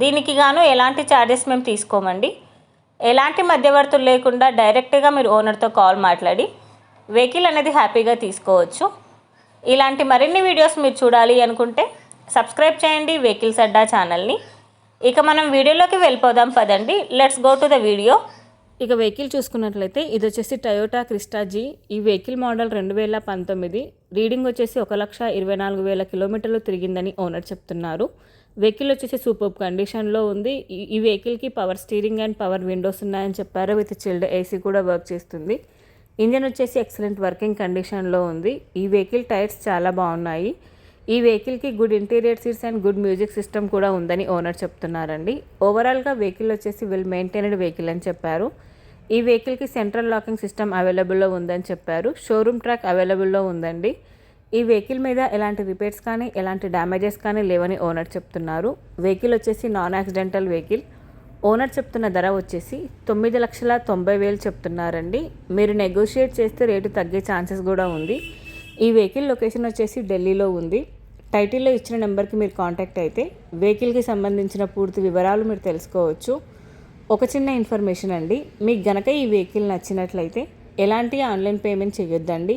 దీనికి గాను ఎలాంటి ఛార్జెస్ మేము తీసుకోమండి. ఎలాంటి మధ్యవర్తులు లేకుండా డైరెక్ట్గా మీరు ఓనర్తో కాల్ మాట్లాడి వెహికల్ అనేది హ్యాపీగా తీసుకోవచ్చు. ఇలాంటి మరిన్ని వీడియోస్ మీరు చూడాలి అనుకుంటే సబ్స్క్రైబ్ చేయండి వెహికల్స్ అడ్డా ఛానల్ని ఇక మనం వీడియోలోకి వెళ్ళిపోదాం పదండి. Let's go to the video ఇక వెహికల్ చూసుకున్నట్లయితే ఇది వచ్చేసి టయోటా క్రిస్టా జీ ఈ వెహికల్ మోడల్ రెండు వేల పంతొమ్మిది. రీడింగ్ వచ్చేసి ఒక లక్ష ఇరవై నాలుగు వేల కిలోమీటర్లు తిరిగిందని ఓనర్ చెప్తున్నారు. వెహికల్ వచ్చేసి సూపర్ కండిషన్లో ఉంది. ఈ- ఈ వెహికల్కి power steering and power windows ఉన్నాయని చెప్పారు. విత్ చిల్డ్ ఏసీ కూడా వర్క్ చేస్తుంది. ఇంజన్ వచ్చేసి ఎక్సలెంట్ వర్కింగ్ కండిషన్లో ఉంది. ఈ వెహికల్ టైర్స్ చాలా బాగున్నాయి. ఈ వెహికల్కి good interior seats and good music system కూడా ఉందని ఓనర్ చెప్తున్నారండి. ఓవరాల్గా వెహికల్ వచ్చేసి వెల్ మెయింటైన్డ్ వెహికల్ అని చెప్పారు. ఈ వెహికల్కి సెంట్రల్ లాకింగ్ సిస్టమ్ అవైలబుల్లో ఉందని చెప్పారు. షోరూమ్ ట్రాక్ అవైలబుల్లో ఉందండి. ఈ వెహికల్ మీద ఎలాంటి రిపేర్స్ కానీ ఎలాంటి డ్యామేజెస్ కానీ లేవని ఓనర్ చెప్తున్నారు. వెహికల్ వచ్చేసి నాన్ యాక్సిడెంటల్ వెహికల్. ఓనర్ చెప్తున్న ధర వచ్చేసి తొమ్మిది లక్షల తొంభై వేలు చెప్తున్నారండి. మీరు నెగోషియేట్ చేస్తే రేటు తగ్గే ఛాన్సెస్ కూడా ఉంది. ఈ వెహికల్ లొకేషన్ వచ్చేసి ఢిల్లీలో ఉంది. టైటిల్లో ఇచ్చిన నెంబర్కి మీరు కాంటాక్ట్ అయితే వెహికల్కి సంబంధించిన పూర్తి వివరాలు మీరు తెలుసుకోవచ్చు. ఒక చిన్న ఇన్ఫర్మేషన్ అండి. మీకు గనక ఈ వెహికల్ నచ్చినట్లయితే ఎలాంటి ఆన్లైన్ పేమెంట్ చేయొద్దండి.